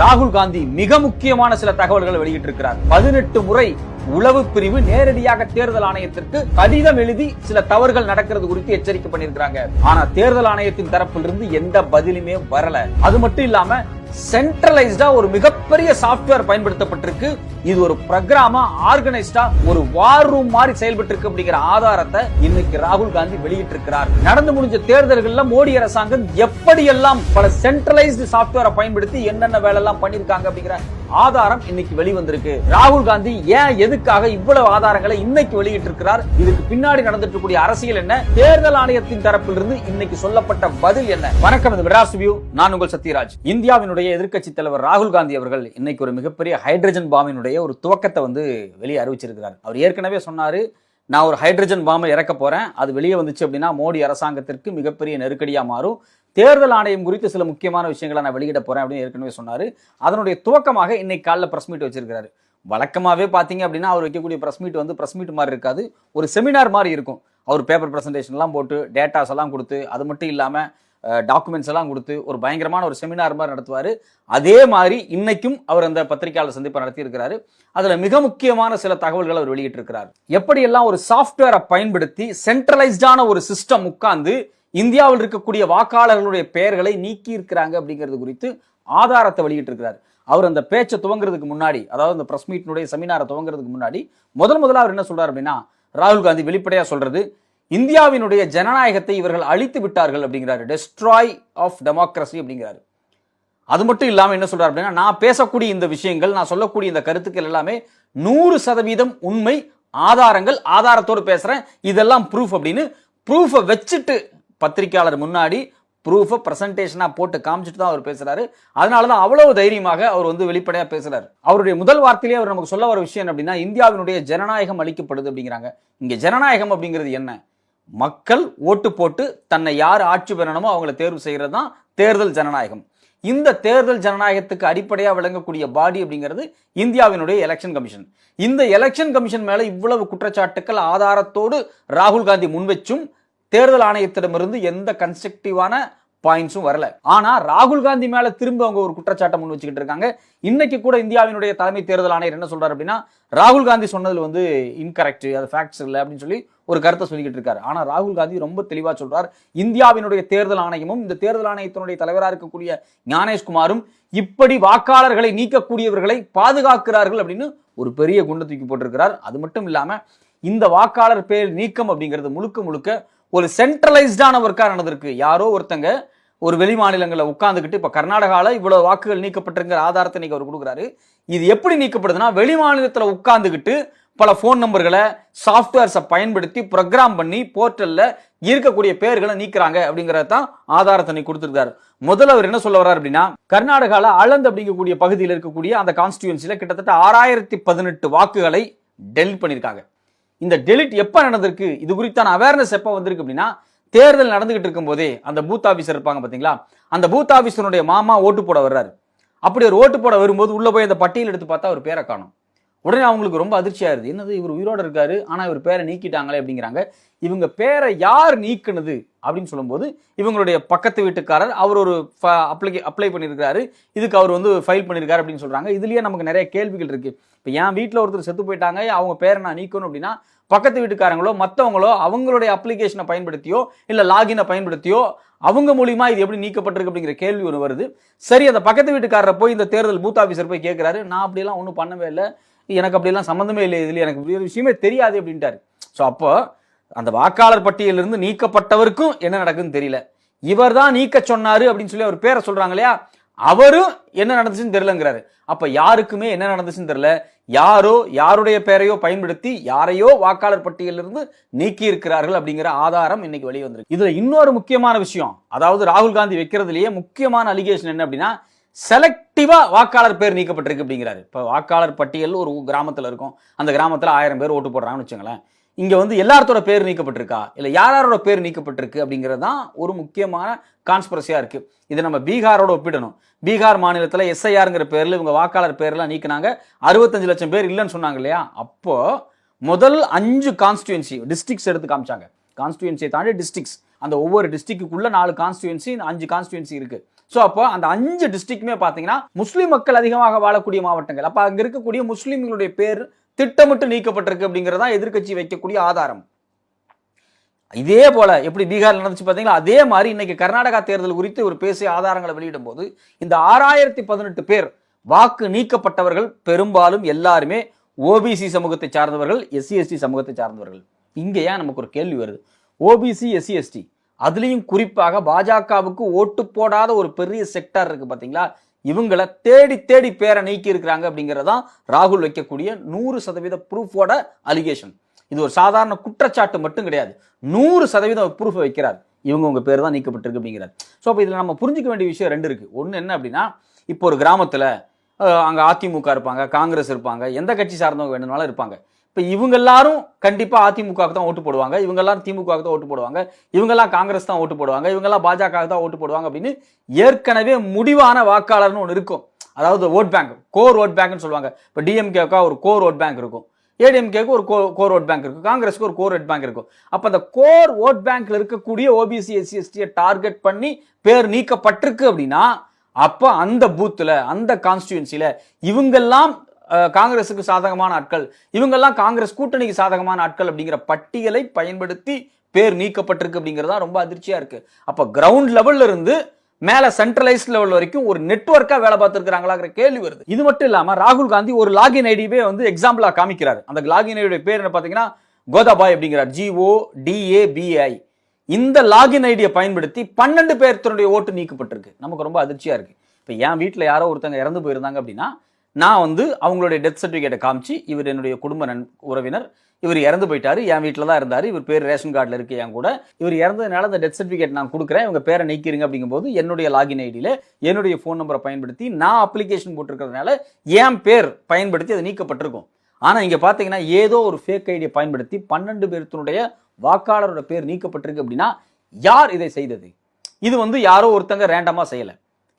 ராகுல் காந்தி மிக முக்கியமான சில தகவல்களை வெளியிட்டிருக்கிறார். பதினெட்டு முறை உளவு பிரிவு நேரடியாக தேர்தல் ஆணையத்திற்கு கடிதம் எழுதி சில தவறுகள் நடக்கிறது குறித்து எச்சரிக்கை பண்ணிருக்கிறாங்க ஆனா தேர்தல் ஆணையத்தின் தரப்பிலிருந்து எந்த பதிலுமே வரல. அது மட்டும் இல்லாம சென்ட்ரலைஸ்டா ஒரு மிகப்பெரிய சாஃப்ட்வேர் பயன்படுத்தப்பட்டிருக்கு. இது ஒரு ப்ரோக்ராமா ஆர்கனைஸ்டா ஒரு வார் ரூம் மாதிரி செயல்பட்டு இருக்கு அப்படிங்கிற ஆதாரத்தை இன்னைக்கு ராகுல் காந்தி வெளியிட்டிருக்கிறார். நடந்து முடிஞ்ச தேர்தல்கள்ல மோடி அரசாங்கம் எப்படியெல்லாம் பல சென்ட்ரலைஸ்டு சாஃப்ட்வேரை பயன்படுத்தி என்னென்ன வேலை எல்லாம் பண்ணிருக்காங்க அப்படிங்கிற ஆதாரம் இன்னைக்கு வெளிவந்திருக்கு. ராகுல் காந்தி ஏன் எதுக்காக இவ்வளவு ஆதாரங்களை இன்னைக்கு வெளியிட்டிருக்கிறார்? இதுக்கு பின்னாடி நடந்துட்டு இருக்கக்கூடிய அரசியல் என்ன? தேர்தல் ஆணையத்தின் தரப்பிலிருந்து இன்னைக்கு சொல்லப்பட்ட பதில் என்ன? வணக்கம் இது விராஸ் வியூ. நான் உங்கள் சத்யராஜ். இந்தியாவினுடைய எதிர்க்கட்சி தலைவர் ராகுல் காந்தி அவர்கள் இன்னைக்கு ஒரு மிகப்பெரிய ஹைட்ரஜன் பாம்பினுடைய ஒரு துவக்கத்தை வந்து வெளியே அறிவிச்சிருக்கிறார். அவர் ஏற்கனவே சொன்னாரு நான் ஒரு ஹைட்ரஜன் பாம்பை இறக்க போறேன். அது வெளியே வந்துச்சு அப்படின்னா மோடி அரசாங்கத்திற்கு மிகப்பெரிய நெருக்கடியாக மாறும். தேர்தல் ஆணையம் குறித்து சில முக்கியமான விஷயங்களை நான் வெளியிட போறேன் அப்படின்னு ஏற்கனவே சொன்னார். அதனுடைய துவக்கமாக இன்னைக்கு காலைல பிரஸ் மீட் வச்சிருக்காரு வழக்கமாவே பார்த்தீங்க அப்படின்னா அவர் வைக்கக்கூடிய ப்ரெஸ் மீட் வந்து பிரஸ் மீட் மாதிரி இருக்காது. ஒரு செமினார் மாதிரி இருக்கும். அவர் பேப்பர் ப்ரெசன்டேஷன்லாம் போட்டு டேட்டாஸ் எல்லாம் கொடுத்து அது மட்டும் இல்லாமல் டாக்குமெண்ட்ஸ் எல்லாம் கொடுத்து ஒரு பயங்கரமான ஒரு செமினார் மாதிரி நடத்துவார். அதே மாதிரி இன்னைக்கும் அவர் அந்த பத்திரிகையாளர் சந்திப்பை நடத்தியிருக்கிறாரு. அதில் மிக முக்கியமான சில தகவல்களை அவர் வெளியிட்டிருக்கிறார். எப்படியெல்லாம் ஒரு சாஃப்ட்வேரை பயன்படுத்தி சென்ட்ரலைஸ்டான ஒரு சிஸ்டம் உட்கார்ந்து இந்தியாவில் இருக்கக்கூடிய வாக்காளர்களுடைய பெயர்களை நீக்கி இருக்கிறாங்க அப்படிங்கிறது குறித்து ஆதாரத்தை வெளியிட்டிருக்கிறார். அவர் அந்த பேச்சை துவங்குறதுக்கு முன்னாடி அதாவது அந்த ப்ரெஸ் மீட்டினுடைய செமினாரை துவங்குறதுக்கு முன்னாடி முதல் முதல்ல அவர் என்ன சொல்கிறார் அப்படின்னா ராகுல் காந்தி வெளிப்படையாக சொல்றது இந்தியாவினுடைய ஜனநாயகத்தை இவர்கள் அழித்து விட்டார்கள் அப்படிங்கிறாரு. டெஸ்ட்ராய் ஆஃப் டெமோக்ரஸி அப்படிங்கிறாரு. அது மட்டும் இல்லாமல் என்ன சொல்றாரு அப்படின்னா நான் பேசக்கூடிய இந்த விஷயங்கள் நான் சொல்லக்கூடிய இந்த கருத்துக்கள் எல்லாமே நூறு சதவீதம் உண்மை ஆதாரங்கள் ஆதாரத்தோடு பேசுறேன் இதெல்லாம் ப்ரூஃப் அப்படின்னு ப்ரூஃபை வச்சுட்டு பத்திரிக்கையாளர் முன்னாடி ப்ரூஃபை ப்ரெசன்டேஷனாக போட்டு காமிச்சிட்டு தான் அவர் பேசுகிறாரு அதனால தான் அவ்வளவு தைரியமாக அவர் வந்து வெளிப்படையாக பேசுகிறார் அவருடைய முதல் வார்த்தையிலே அவர் நமக்கு சொல்ல வர விஷயம் என்ன அப்படின்னா இந்தியாவினுடைய ஜனநாயகம் அளிக்கப்படுது அப்படிங்கிறாங்க. இங்கே ஜனநாயகம் அப்படிங்கிறது என்ன? மக்கள் ஓட்டு போட்டு தன்னை யார் ஆட்சி பெறணுமோ அவங்கள தேர்வு செய்கிறது தான் தேர்தல் ஜனநாயகம். இந்த தேர்தல் ஜனநாயகத்துக்கு அடிப்படையாக விளங்கக்கூடிய பாடி அப்படிங்கிறது இந்தியாவினுடைய எலெக்ஷன் கமிஷன் இந்த எலெக்ஷன் கமிஷன் மேலே இவ்வளவு குற்றச்சாட்டுக்கள் ஆதாரத்தோடு ராகுல் காந்தி முன்வச்சும் தேர்தல் ஆணையத்திடமிருந்து எந்த கன்ஸ்ட்ரக்டிவான பாயிண்ட்ஸும் வரல. ஆனா ராகுல் காந்தி மேல திரும்ப அவங்க ஒரு குற்றச்சாட்டை முன் வச்சுக்கிட்டு இருக்காங்க. இன்னைக்கு கூட இந்தியாவினுடைய தலைமை தேர்தல் ஆணையர் என்ன சொல்றாரு அப்படின்னா ராகுல் காந்தி சொன்னதுல வந்து இன்கரெக்ட் அது ஃபேக்ட்ஸ் இல்லை அப்படின்னு சொல்லி ஒரு கருத்தை சொல்லிக்கிட்டு இருக்காரு. ஆனா ராகுல் காந்தி ரொம்ப தெளிவா சொல்றார் இந்தியாவினுடைய தேர்தல் ஆணையமும் இந்த தேர்தல் ஆணையத்தினுடைய தலைவராக இருக்கக்கூடிய ஞானேஷ்குமாரும் இப்படி வாக்காளர்களை நீக்கக்கூடியவர்களை பாதுகாக்கிறார்கள் அப்படின்னு ஒரு பெரிய குண்டை தூக்கி போட்டிருக்கிறார். அது மட்டும் இல்லாம இந்த வாக்காளர் பேர் நீக்கம் அப்படிங்கிறது முழுக்க முழுக்க ஒரு சென்ட்ரலைஸ்டான ஒர்க்காக நடந்திருக்கு. யாரோ ஒருத்தங்க ஒரு வெளி மாநிலங்களில் உட்காந்துக்கிட்டு இப்போ கர்நாடகாவில் இவ்வளோ வாக்குகள் நீக்கப்பட்டிருங்கிற ஆதாரத்தை இன்றைக்கி அவர் கொடுக்குறாரு. இது எப்படி நீக்கப்படுதுன்னா வெளி மாநிலத்தில் உட்காந்துக்கிட்டு பல ஃபோன் நம்பர்களை சாஃப்ட்வேர்ஸை பயன்படுத்தி ப்ரோக்ராம் பண்ணி போர்ட்டலில் இருக்கக்கூடிய பேர்களை நீக்கிறாங்க அப்படிங்கிறத தான் ஆதாரத்தை நீ கொடுத்துருக்காரு. முதல்ல அவர் என்ன சொல்ல வர்றார் அப்படின்னா கர்நாடகாவில் அளந்து அப்படிங்கக்கூடிய பகுதியில் இருக்கக்கூடிய அந்த கான்ஸ்டியூன்சியில் கிட்டத்தட்ட ஆறாயிரத்தி பதினெட்டு வாக்குகளை டெலிட் பண்ணியிருக்காங்க. இந்த டெலிட் எப்போ நடந்திருக்கு? இது குறித்தான அவேர்னஸ் எப்போ வந்திருக்கு அப்படின்னா தேர்தல் நடந்துகிட்டு இருக்கும்போதே அந்த பூத் ஆஃபீஸர் இருப்பாங்க பார்த்தீங்களா அந்த பூத் ஆஃபீஸருடைய மாமா ஓட்டு போட வர்றாரு. அப்படி ஒரு ஓட்டு போட வரும்போது உள்ளே போய் அந்த பட்டியல் எடுத்து பார்த்தா அவர் பேரை காணும். உடனே அவங்களுக்கு ரொம்ப அதிர்ச்சியாயிருது என்னது இவர் உயிரோட இருக்காரு ஆனால் இவர் பேரை நீக்கிட்டாங்களே அப்படிங்கிறாங்க. இவங்க பேரை யார் நீக்குனது அப்படின்னு சொல்லும்போது இவங்களுடைய பக்கத்து வீட்டுக்காரர் அவர் ஒரு அப்ளை அப்ளை பண்ணியிருக்காரு இதுக்கு அவர் வந்து ஃபைல் பண்ணியிருக்காரு அப்படின்னு சொல்கிறாங்க இதுலேயே நமக்கு நிறைய கேள்விகள் இருக்குது இப்போ என் வீட்டில் ஒருத்தர் செத்து போயிட்டாங்க அவங்க பேரை நான் நீக்கணும் அப்படின்னா பக்கத்து வீட்டுக்காரங்களோ மற்றவங்களோ அவங்களுடைய அப்ளிகேஷனை பயன்படுத்தியோ இல்லை லாகினை பயன்படுத்தியோ அவங்க மூலியமா இது எப்படி நீக்கப்பட்டிருக்கு அப்படிங்கிற கேள்வி ஒன்று வருது. சரி அந்த பக்கத்து வீட்டுக்காரரை போய் இந்த தேர்தல் பூத் ஆஃபீஸர் போய் கேட்குறாரு நான் அப்படிலாம் ஒன்றும் பண்ணவே இல்லை. எனக்கு அப்படிலாம் சம்மந்தமே இல்லை இதில் எனக்கு ஒரு விஷயமே தெரியாது அப்படின்ட்டாரு. ஸோ அப்போ அந்த வாக்காளர் பட்டியலிருந்து நீக்கப்பட்டவருக்கும் என்ன நடக்குதுன்னு தெரியல. இவர் தான் நீக்க சொன்னாரு அப்படின்னு சொல்லி அவர் பேரை சொல்றாங்க இல்லையா? அவரும் என்ன நடந்துச்சுன்னு தெரியலங்கிறாரு. அப்ப யாருக்குமே என்ன நடந்துச்சுன்னு தெரியல. யாரோ யாருடைய பெயரையோ பயன்படுத்தி யாரையோ வாக்காளர் பட்டியலிருந்து நீக்கி இருக்கிறார்கள் அப்படிங்கிற ஆதாரம் இன்னைக்கு வெளியே வந்திருக்கு இதுல இன்னொரு முக்கியமான விஷயம் அதாவது ராகுல் காந்தி வைக்கிறதுலயே முக்கியமான அலிகேஷன் என்ன அப்படின்னா செலக்டிவாக வாக்காளர் பேர் நீக்கப்பட்டிருக்கு அப்படிங்கிறாரு. இப்போ வாக்காளர் பட்டியல் ஒரு கிராமத்தில் இருக்கும். அந்த கிராமத்தில் ஆயிரம் பேர் ஓட்டு போடுறாங்கன்னு வச்சுங்களேன் இங்கே வந்து எல்லாத்தோட பேர் நீக்கப்பட்டிருக்கா? இல்லை யார் யாரோட பேர் நீக்கப்பட்டிருக்கு அப்படிங்கிறது தான் ஒரு முக்கியமான கான்ஸ்பரசியா இருக்குது இதை நம்ம பீகாரோட ஒப்பிடணும். பீகார் மாநிலத்தில் எஸ்ஐஆருங்கிற பேரில் இவங்க வாக்காளர் பேர்லாம் நீக்கினாங்க. அறுபத்தஞ்சு லட்சம் பேர் இல்லைன்னு சொன்னாங்க இல்லையா? அப்போது முதல் அஞ்சு கான்ஸ்டியூன்சி டிஸ்ட்ரிக்ஸ் எடுத்து காமிச்சாங்க. கான்ஸ்டியூன்சியை தாண்டி டிஸ்ட்ரிக்ஸ் அந்த ஒவ்வொரு டிஸ்ட்ரிக்ட்டுக்குள்ள நாலு கான்ஸ்டியூன்சி அஞ்சு கான்ஸ்டியூன்சி இருக்குது ஸோ அப்போ அந்த அஞ்சு டிஸ்ட்ரிக்ட்மே பார்த்தீங்கன்னா முஸ்லீம் மக்கள் அதிகமாக வாழக்கூடிய மாவட்டங்கள். அப்போ அங்கே இருக்கக்கூடிய முஸ்லீம்களுடைய பேர் திட்டமிட்டு நீக்கப்பட்டிருக்கு அப்படிங்கிறது தான் எதிர்க்கட்சி வைக்கக்கூடிய ஆதாரம். இதே போல எப்படி பீகார் நடந்துச்சு பார்த்தீங்களா அதே மாதிரி இன்னைக்கு கர்நாடகா தேர்தல் குறித்து ஒரு பேசிய ஆதாரங்களை வெளியிடும் போது இந்த ஆறாயிரத்தி பதினெட்டு பேர் வாக்கு நீக்கப்பட்டவர்கள் பெரும்பாலும் எல்லாருமே ஓபிசி சமூகத்தை சார்ந்தவர்கள் எஸ்சி எஸ்டி சமூகத்தை சார்ந்தவர்கள். இங்கே ஏன் நமக்கு ஒரு கேள்வி வருது. ஓபிசி எஸ்சி எஸ்டி அதுலேயும் குறிப்பாக பாஜகவுக்கு ஓட்டு போடாத ஒரு பெரிய செக்டார் இருக்கு பார்த்தீங்களா இவங்களை தேடி தேடி பேரை நீக்கி இருக்கிறாங்க அப்படிங்கிறதான் ராகுல் வைக்கக்கூடிய நூறு சதவீத ப்ரூஃபோட அலிகேஷன் இது ஒரு சாதாரண குற்றச்சாட்டு மட்டும் கிடையாது. நூறு சதவீதம் ப்ரூஃப் வைக்கிறார். இவங்க உங்க பேர் தான் நீக்கப்பட்டிருக்கு அப்படிங்கிறார். ஸோ அப்போ இதில் நம்ம புரிஞ்சுக்க வேண்டிய விஷயம் ரெண்டு இருக்கு. ஒன்று என்ன அப்படின்னா இப்போ ஒரு கிராமத்தில் அங்கே அதிமுக இருப்பாங்க காங்கிரஸ் இருப்பாங்க எந்த கட்சி சார்ந்தவங்க வேணும்னாலும் இருப்பாங்க. இப்போ இவங்க எல்லாரும் கண்டிப்பாக அதிமுகவுக்கு தான் ஓட்டு போடுவாங்க. இவங்க எல்லாரும் திமுகவுக்கு தான் ஓட்டு போடுவாங்க. இவங்கெல்லாம் காங்கிரஸ் தான் ஓட்டு போடுவாங்க. இவங்கெல்லாம் பாஜக தான் ஓட்டு போடுவாங்க அப்படின்னு ஏற்கனவே முடிவான வாக்காளர்னு ஒன்று இருக்கும். அதாவது ஓட் பேங்க் கோர் ஓட் பேங்க்னு சொல்லுவாங்க. இப்போ டிஎம்கேக்கா ஒரு கோர் ஓட் பேங்க் இருக்கும். ஏடிஎம்கேக்கு ஒரு கோர் ஓட் பேங்க் இருக்கும். காங்கிரஸ்க்கு ஒரு கோர் ஓட் பேங்க் இருக்கும். அப்போ அந்த கோர் ஓட் பேங்க்ல இருக்கக்கூடிய ஓபிசி எஸ்சி எஸ்டியை டார்கெட் பண்ணி பேர் நீக்கப்பட்டிருக்கு அப்படின்னா அப்போ அந்த பூத்தில் அந்த கான்ஸ்டியூன்சியில் இவங்கெல்லாம் காங்கிரஸுக்கு சாதகமான ஆட்கள். இவங்கெல்லாம் காங்கிரஸ் கூட்டணிக்கு சாதகமான ஆட்கள் அப்படிங்கிற பட்டியலை பயன்படுத்தி பேர் நீக்கப்பட்டிருக்கு அப்படிங்கிறது தான் ரொம்ப அதிர்ச்சியா இருக்கு. அப்போ கிரவுண்ட் லெவல்ல இருந்து மேல சென்ட்ரலைஸ் லெவல் வரைக்கும் ஒரு நெட்வொர்க்கா வேலை பார்த்துருக்காங்களாங்கிற கேள்வி வருது. இது மட்டும் இல்லாம ராகுல் காந்தி ஒரு லாகின் ஐடியவே வந்து எக்ஸாம்பிளா காமிக்கிறார். அந்த லாகின் ஐடியோட பேர் என்ன பாத்தீங்கன்னா கோதாபாய் அப்படிங்கிறார். ஜிஓ டிஏபிஐ இந்த லாகின் ஐடியை பயன்படுத்தி பன்னெண்டு பேர்த்தனுடைய ஓட்டு நீக்கப்பட்டிருக்கு. நமக்கு ரொம்ப அதிர்ச்சியா இருக்கு. இப்போ என் வீட்டில் யாரோ ஒருத்தங்க இறந்து போயிருந்தாங்க அப்படின்னா நான் வந்து அவங்களுடைய டெத் சர்டிஃபிகேட்டை காமிச்சு இவர் என்னுடைய குடும்ப நன் உறவினர் இவர் இறந்து போயிட்டாரு என் வீட்டில் தான் இருந்தார் இவர் பேர் ரேஷன் கார்டில் இருக்கு என் கூட. இவர் இறந்ததுனால அந்த டெத் சர்டிஃபிகேட் நான் கொடுக்குறேன் இவங்க பேரை நீக்கிறீங்க அப்படிங்கும்போது என்னுடைய லாகின் ஐடியில் என்னுடைய ஃபோன் நம்பரை பயன்படுத்தி நான் அப்ளிகேஷன் போட்டிருக்கிறதுனால என் பேர் பயன்படுத்தி அது நீக்கப்பட்டிருக்கும். ஆனால் இங்கே பார்த்தீங்கன்னா ஏதோ ஒரு ஃபேக் ஐடியை பயன்படுத்தி பன்னெண்டு பேர்த்தினுடைய வாக்காளரோட பேர் நீக்கப்பட்டிருக்கு அப்படின்னா யார் இதை செய்தது? இது வந்து யாரோ ஒருத்தங்க ரேண்டமாக செய்யலை.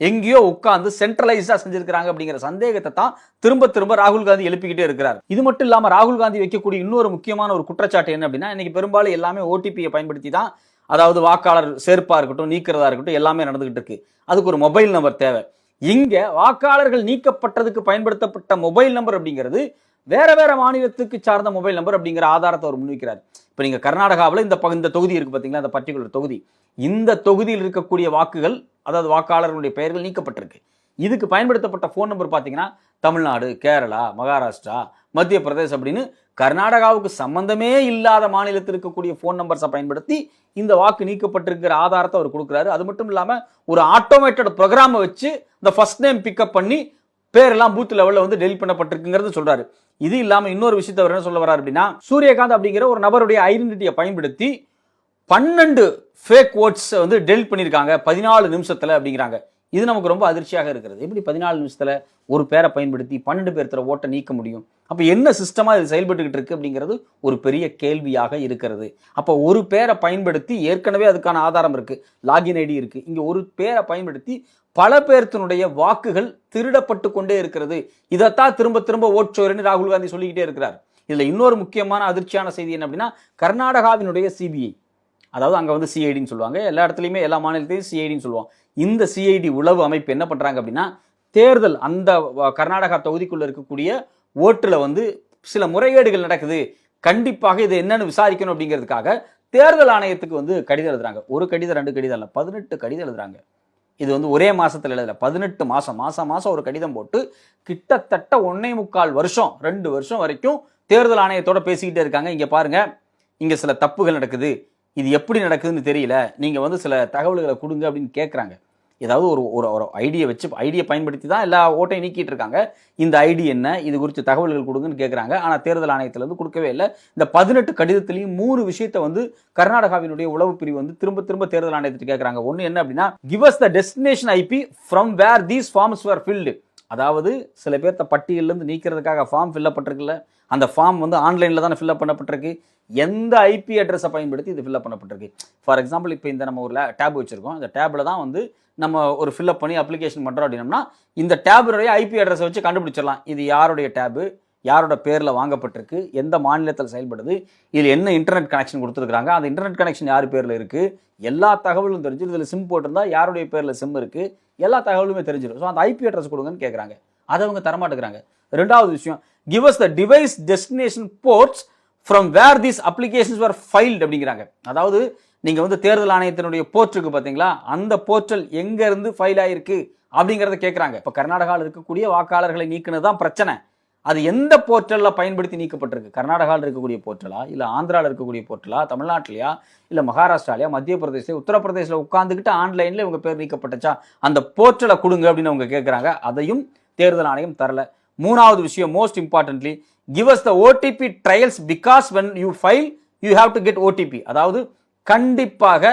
எங்கேயோ உட்காந்து சென்ட்ரலைஸ்டா செஞ்சிருக்கிறாங்க அப்படிங்கிற சந்தேகத்தை தான் திரும்ப திரும்ப ராகுல் காந்தி எழுப்பிக்கிட்டே இருக்கிறார். இது மட்டும் இல்லாம ராகுல் காந்தி வைக்கக்கூடிய இன்னொரு முக்கியமான ஒரு குற்றச்சாட்டு என்ன அப்படின்னா இன்னைக்கு பெரும்பாலும் எல்லாமே ஓடிபியை பயன்படுத்தி தான் அதாவது வாக்காளர் சேர்ப்பா இருக்கட்டும் நீக்கிறதா இருக்கட்டும் எல்லாமே நடந்துகிட்டு இருக்கு. அதுக்கு ஒரு மொபைல் நம்பர் தேவை. இங்க வாக்காளர்கள் நீக்கப்பட்டதுக்கு பயன்படுத்தப்பட்ட மொபைல் நம்பர் அப்படிங்கிறது வேற வேற மாநிலத்துக்கு சார்ந்த மொபைல் நம்பர் அப்படிங்கிற ஆதாரத்தை அவர் முன்வைக்கிறார். இப்போ நீங்க கர்நாடகாவில் இந்த ப- இந்த தொகுதி இருக்கு பார்த்தீங்களா இந்த பர்டிகுலர் தொகுதி. இந்த தொகுதியில் இருக்கக்கூடிய வாக்குகள் அதாவது வாக்காளர்களுடைய பெயர்கள் நீக்கப்பட்டிருக்கு. இதுக்கு பயன்படுத்தப்பட்ட ஃபோன் நம்பர் பார்த்தீங்கன்னா தமிழ்நாடு கேரளா மகாராஷ்டிரா மத்திய பிரதேஷ் அப்படின்னு கர்நாடகாவுக்கு சம்பந்தமே இல்லாத மாநிலத்தில் இருக்கக்கூடிய ஃபோன் நம்பர்ஸை பயன்படுத்தி இந்த வாக்கு நீக்கப்பட்டிருக்கிற ஆதாரத்தை அவர் கொடுக்குறாரு. அது மட்டும் இல்லாமல் ஒரு ஆட்டோமேட்டட் ப்ரோக்ராமை வச்சு இந்த ஃபர்ஸ்ட் நேம் பிக்கப் பண்ணி பேரெல்லாம் பூத் லெவலில் வந்து டெலிட் பண்ணப்பட்டிருக்குங்கிறது சொல்கிறாரு இது இல்லாமல் இன்னொரு விஷயத்தை அவர் என்ன சொல்ல வர்றாரு அப்படின்னா சூரியகாந்த் அப்படிங்கிற ஒரு நபருடைய ஐடென்டிட்டியை பயன்படுத்தி பன்னெண்டு ஃபேக் ஓட்ஸை வந்து டெலிட் பண்ணியிருக்காங்க. பதினாலு நிமிஷத்தில் அப்படிங்கிறாங்க. இது நமக்கு ரொம்ப அதிர்ச்சியாக இருக்கிறது. எப்படி பதினாலு நிமிஷத்தில் ஒரு பேரை பயன்படுத்தி பன்னெண்டு பேர்த்தர ஓட்டை நீக்க முடியும்? அப்போ என்ன சிஸ்டமாக இது செயல்பட்டுக்கிட்டு இருக்குது அப்படிங்கிறது ஒரு பெரிய கேள்வியாக இருக்கிறது. அப்போ ஒரு பேரை பயன்படுத்தி ஏற்கனவே அதுக்கான ஆதாரம் இருக்குது லாகின் ஐடி இருக்குது இங்கே ஒரு பேரை பயன்படுத்தி பல பேர்த்தினுடைய வாக்குகள் திருடப்பட்டு கொண்டே இருக்கிறது. இதைத்தான் திரும்ப திரும்ப ஓட்சோர்னு ராகுல் காந்தி சொல்லிக்கிட்டே இருக்கிறார். இதில் இன்னொரு முக்கியமான அதிர்ச்சியான செய்தி என்ன அப்படின்னா கர்நாடகாவினுடைய சிபிஐ அதாவது அங்கே வந்து சிஐடின்னு சொல்லுவாங்க. எல்லா இடத்துலையுமே எல்லா மாநிலத்தையும் சிஐடின்னு சொல்லுவோம் இந்த சிஐடி உளவு அமைப்பு என்ன பண்ணுறாங்க அப்படின்னா தேர்தல் அந்த கர்நாடகா தொகுதிக்குள்ளே இருக்கக்கூடிய ஓட்டில் வந்து சில முறைகேடுகள் நடக்குது. கண்டிப்பாக இது என்னன்னு விசாரிக்கணும் அப்படிங்கிறதுக்காக தேர்தல் ஆணையத்துக்கு வந்து கடிதம் எழுதுறாங்க. ஒரு கடிதம் ரெண்டு கடிதம் இல்லை பதினெட்டு கடிதம் எழுதுறாங்க. இது வந்து ஒரே மாசத்துல எழுதல பதினெட்டு மாசம் மாசம் மாசம் ஒரு கடிதம் போட்டு கிட்டத்தட்ட ஒன்னே முக்கால் வருஷம் ரெண்டு வருஷம் வரைக்கும் தேர்தல் ஆணையத்தோட பேசிக்கிட்டே இருக்காங்க. இங்க பாருங்க இங்க சில தப்புகள் நடக்குது. இது எப்படி நடக்குதுன்னு தெரியல. நீங்கள் வந்து சில தகவல்களை கொடுங்க அப்படின்னு கேட்குறாங்க ஏதாவது ஒரு ஒரு ஒரு ஐடியை வச்சு ஐடியை பயன்படுத்தி தான் எல்லா ஓட்டையும் நீக்கிட்டு இருக்காங்க. இந்த ஐடி என்ன? இது குறித்து தகவல்கள் கொடுங்கன்னு கேட்குறாங்க ஆனால் தேர்தல் ஆணையத்திலேருந்து கொடுக்கவே இல்லை. இந்த பதினெட்டு கடிதத்திலையும் மூணு விஷயத்தை வந்து கர்நாடகாவினுடைய உளவு பிரிவு வந்து திரும்ப திரும்ப தேர்தல் ஆணையத்துக்கு கேட்குறாங்க ஒன்று என்ன அப்படின்னா give the destination IP from where these forms were filled. அதாவது சில பேர்த்த பட்டியலேருந்து நீக்கிறதுக்காக ஃபார்ம் ஃபில்லப்பட்டிருக்குல்ல அந்த ஃபார்ம் வந்து ஆன்லைனில் தானே ஃபில்அப் பண்ணப்பட்டிருக்கு. எந்த ஐபி அட்ரஸை பயன்படுத்தி இது ஃபில்அப் பண்ணப்பட்டிருக்கு? ஃபார் எக்ஸாம்பிள் இப்போ இந்த நம்ம ஒரு டேப் வச்சுருக்கோம். இந்த டேபில் தான் வந்து நம்ம ஒரு ஃபில்அப் பண்ணி அப்ளிகேஷன் பண்ணுறோம் அப்படின்னம்னா இந்த டேபுடைய ஐபி அட்ரஸை வச்சு கண்டுபிடிச்சிடலாம். இது யாருடைய டேபு யாரோட பேரில் வாங்கப்பட்டிருக்கு? எந்த மாநிலத்தில் செயல்படுது? இதில் என்ன இன்டர்நெட் கனெக்ஷன் கொடுத்துருக்காங்க அந்த இன்டர்நெட் கனெக்ஷன் யார் பேரில் இருக்குது எல்லா தகவலும் தெரிஞ்சு இதில் சிம் போட்டிருந்தால் யாருடைய பேரில் சிம் இருக்குது எல்லா தகவலுமே தெரிஞ்சிடும். ஸோ அந்த ஐபி அட்ரஸ் கொடுங்கன்னு கேட்குறாங்க அதை அவங்க தரமாட்டுக்கிறாங்க ரெண்டாவது விஷயம் give us the device destination ports from where these applications are filed அப்படிங்கிறாங்க. அதாவது நீங்கள் வந்து தேர்தல் ஆணையத்தினுடைய போர்ட்ருக்கு பார்த்தீங்களா அந்த போர்ட்டல் எங்கேருந்து ஃபைல் ஆகிருக்கு அப்படிங்கிறத கேட்குறாங்க இப்போ கர்நாடகாவில் இருக்கக்கூடிய வாக்காளர்களை நீக்கினது தான் பிரச்சனை. அது எந்த போர்ட்டலில் பயன்படுத்தி நீக்கப்பட்டிருக்கு? கர்நாடகாவில் இருக்கக்கூடிய போர்ட்டலா இல்லை ஆந்திராவில் இருக்கக்கூடிய போர்ட்டலா தமிழ்நாட்டிலையா? இல்லை மகாராஷ்டிராலையா? மத்திய பிரதேச உத்தரப்பிரதேசில் உட்காந்துக்கிட்டு ஆன்லைனில் இவங்க பேர் நீக்கப்பட்டுச்சா? அந்த போர்ட்டலை கொடுங்க அப்படின்னு அவங்க கேட்குறாங்க அதையும் தேர்தல் ஆணையம் தரலை. மூணாவது விஷயம் most importantly give us the OTP trails because when you file you have to get OTP அதாவது கண்டிப்பாக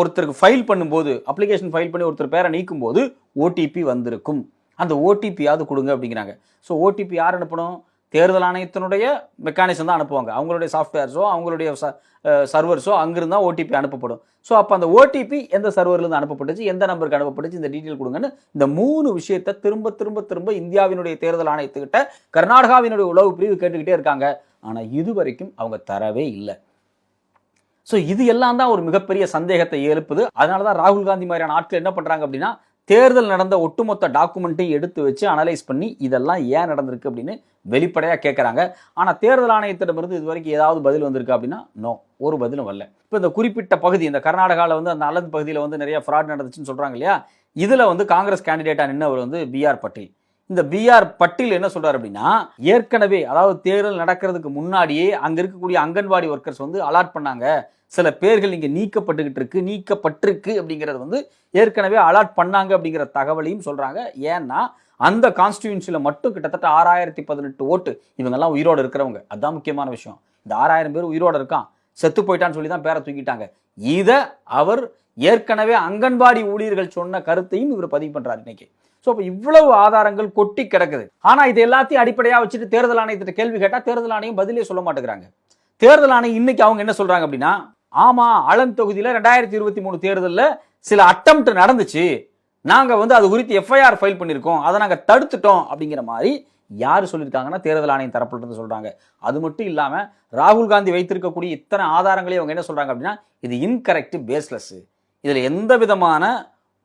ஒருத்தருக்கு ஃபைல் பண்ணும்போது அப்ளிகேஷன் ஃபைல் பண்ணி ஒருத்தர் பேரை நீக்கும் போது ஓடிபி வந்திருக்கும். அந்த ஓடிபியாவது கொடுங்க அப்படிங்கிறாங்க. ஸோ ஓடிபி யார் அனுப்பணும்? தேர்தல் ஆணையத்தினுடைய மெக்கானிசம் தான் அனுப்புவாங்க. அவங்களுடைய சாஃப்ட்வேர்ஸோ அவங்களுடைய சர்வர்ஸோ அங்கிருந்து தான் ஓடிபி அனுப்பப்படும். ஸோ அப்போ அந்த ஓடிபி எந்த சர்வர்லேருந்து அனுப்பப்பட்டுச்சு எந்த நம்பருக்கு அனுப்பப்பட்டுச்சு இந்த டீட்டெயில் கொடுங்கன்னு இந்த மூணு விஷயத்தை திரும்ப திரும்ப திரும்ப இந்தியாவினுடைய தேர்தல் ஆணையத்துக்கிட்ட கர்நாடகாவினுடைய உளவு பிரிவு கேட்டுக்கிட்டே இருக்காங்க. ஆனால் இதுவரைக்கும் அவங்க தரவே இல்லை. ஸோ இது எல்லாம் தான் ஒரு மிகப்பெரிய சந்தேகத்தை எழுப்புது. அதனால தான் ராகுல் காந்தி மாதிரியான ஆட்கள் என்ன பண்ணுறாங்க அப்படின்னா தேர்தல் நடந்த ஒட்டுமொத்த டாக்குமெண்ட்டையும் எடுத்து வச்சு அனலைஸ் பண்ணி இதெல்லாம் ஏன் நடந்திருக்கு அப்படின்னு வெளிப்படையாக கேட்குறாங்க ஆனால் தேர்தல் ஆணையத்திடமிருந்து இது வரைக்கும் ஏதாவது பதில் வந்திருக்கு அப்படின்னா நோ ஒரு பதிலும் வரல. இப்போ இந்த குறிப்பிட்ட பகுதி இந்த கர்நாடகாவில் வந்து அந்த அல்லது பகுதியில் வந்து நிறைய ஃப்ராட் நடந்துச்சுன்னு சொல்கிறாங்க இல்லையா? இதில் வந்து காங்கிரஸ் கேண்டிடேட்டாக நின்றவர் வந்து பிஆர் பட்டேல் இந்த பிஆர் பட்டில் என்ன சொல்றாரு அப்படின்னா ஏற்கனவே அதாவது தேர்தல் நடக்கிறதுக்கு முன்னாடியே அங்க இருக்கக்கூடிய அங்கன்வாடி ஒர்க்கர்ஸ் வந்து அலாட் பண்ணாங்க. சில பேர்கள் இங்க நீக்கப்பட்டுக்கிட்டு இருக்கு நீக்கப்பட்டிருக்கு அப்படிங்கிறது வந்து ஏற்கனவே அலாட் பண்ணாங்க அப்படிங்கிற தகவலையும் சொல்றாங்க. ஏன்னா அந்த கான்ஸ்டியூன்சியில் மட்டும் கிட்டத்தட்ட ஆறாயிரத்தி பதினெட்டு ஓட்டு இவங்கெல்லாம் உயிரோடு இருக்கிறவங்க. அதான் முக்கியமான விஷயம். இந்த ஆறாயிரம் பேர் உயிரோடு இருக்கான். செத்து போயிட்டான்னு சொல்லி தான் பேரை தூக்கிட்டாங்க. இதை அவர் ஏற்கனவே அங்கன்வாடி ஊழியர்கள் சொன்ன கருத்தையும் இவர் பதிவு பண்ணுறாரு இன்னைக்கு. ஸோ அப்போ இவ்வளவு ஆதாரங்கள் கொட்டி கிடக்குது. ஆனால் இது எல்லாத்தையும் அடிப்படையாக வச்சுட்டு தேர்தல் ஆணையத்திட்ட கேள்வி கேட்டால் தேர்தல் ஆணையம் பதிலே சொல்ல மாட்டேங்கிறாங்க. தேர்தல் ஆணையம் இன்னைக்கு அவங்க என்ன சொல்றாங்க அப்படின்னா ஆமாம் அலன் தொகுதியில் ரெண்டாயிரத்தி இருபத்தி மூணு தேர்தலில் சில அட்டம்ப்ட் நடந்துச்சு. நாங்கள் வந்து அது குறித்து எஃப்ஐஆர் ஃபைல் பண்ணியிருக்கோம் அதை நாங்கள் தடுத்துட்டோம் அப்படிங்கிற மாதிரி யார் சொல்லியிருக்காங்கன்னா தேர்தல் ஆணையம் தரப்பட்டிருந்து சொல்கிறாங்க அது மட்டும் இல்லாமல் ராகுல் காந்தி வைத்திருக்கக்கூடிய இத்தனை ஆதாரங்களையும் அவங்க என்ன சொல்கிறாங்க அப்படின்னா இது இன்கரெக்ட் பேஸ்லெஸ் இதில் எந்த விதமான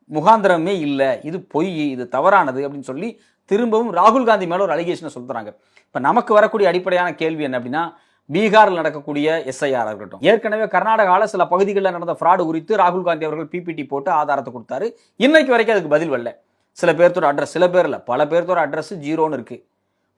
முகாந்திரமே இல்லை. இது பொய் இது தவறானது அப்படின்னு சொல்லி திரும்பவும் ராகுல் காந்தி மேலே ஒரு அலிகேஷனை சொல்கிறாங்க இப்போ நமக்கு வரக்கூடிய அடிப்படையான கேள்வி என்ன அப்படின்னா பீகாரில் நடக்கக்கூடிய எஸ்ஐஆர் இருக்கட்டும். ஏற்கனவே கர்நாடகாவில் சில பகுதிகளில் நடந்த ஃப்ராடு குறித்து ராகுல் காந்தி அவர்கள் பிபிடி போட்டு ஆதாரத்தை கொடுத்தாரு. இன்னைக்கு வரைக்கும் அதுக்கு பதில் வரல. சில பேர்த்தோட அட்ரஸ் சில பேரில் பல பேர்த்தோட அட்ரஸ் ஜீரோன்னு இருக்குது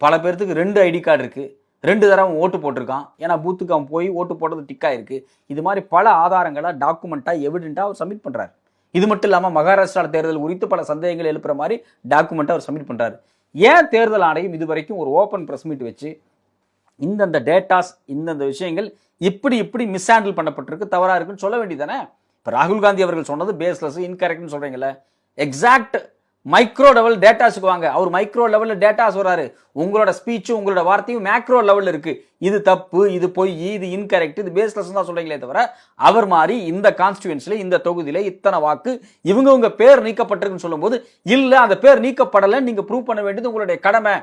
பல பேர்த்துக்கு ரெண்டு ஐடி கார்டு இருக்குது ரெண்டு தடவை ஓட்டு போட்டிருக்கான். ஏன்னா பூத்துக்கு அவன் போய் ஓட்டு போட்டது டிக்கா இருக்கு இது மாதிரி பல ஆதாரங்களை டாக்குமெண்ட்டாக எவிடென்ட்டாக அவர் சப்மிட் பண்ணுறாரு இது மட்டும் இல்லாமல் மகாராஷ்டிரா தேர்தல் குறித்து பல சந்தேகங்கள் எழுப்புற மாதிரி டாக்குமெண்ட்டை அவர் சப்மிட் பண்ணுறாரு ஏன் தேர்தல் ஆணையம் இது வரைக்கும் ஒரு ஓப்பன் ப்ரெஸ் மீட் வச்சு இந்தந்த டேட்டாஸ் இந்தந்த விஷயங்கள் இப்படி இப்படி மிஸ் ஹேண்டில் பண்ணப்பட்டிருக்கு தவறாக இருக்குன்னு சொல்ல வேண்டியதானே இப்போ ராகுல் காந்தி அவர்கள் சொன்னது பேஸ்லெஸ் இன்கரெக்ட்னு சொல்கிறீங்களே எக்ஸாக்ட் மைக்ரோ லெவல் டேட்டாஸுக்கு வாங்க. அவர் மைக்ரோ லெவலில் டேட்டாஸ் வராரு உங்களோட ஸ்பீச்சும் உங்களோட வார்த்தையும் மேக்ரோ லெவலில் இருக்குது இது தப்பு இது பொய் இது இன்கரெக்ட் இது பேஸ்லெஸ் தான் சொல்கிறீங்களே தவிர அவர் மாதிரி இந்த கான்ஸ்டியூன்சில இந்த தொகுதியில் இத்தனை வாக்கு இவங்க உங்கள் பேர் நீக்கப்பட்டிருக்குன்னு சொல்லும்போது இல்லை அந்த பேர் நீக்கப்படலை நீங்கள் ப்ரூவ் பண்ண வேண்டியது உங்களுடைய கடமை.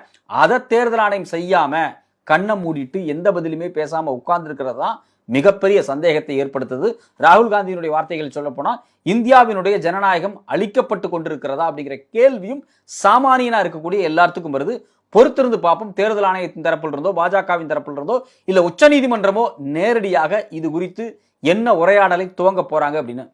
அதை தேர்தல் ஆணையம் செய்யாமல் கண்ணை மூடிட்டு எந்த பதிலுமே பேசாமல் உட்கார்ந்துருக்கிறது தான் மிகப்பெரிய சந்தேகத்தை ஏற்படுத்துது. ராகுல் காந்தியினுடைய வார்த்தைகள் சொல்லப்போனால் இந்தியாவினுடைய ஜனநாயகம் அழிக்கப்பட்டு கொண்டிருக்கிறதா அப்படிங்கிற கேள்வியும் சாமானியனாக இருக்கக்கூடிய எல்லாத்துக்கும் வருது. பொறுத்திருந்து பார்ப்போம் தேர்தல் ஆணையத்தின் தரப்பில் இருந்தோ பாஜகவின் தரப்பில் இருந்தோ இல்லை உச்சநீதிமன்றமோ நேரடியாக இது குறித்து என்ன உரையாடலை துவங்க போகிறாங்க அப்படின்னு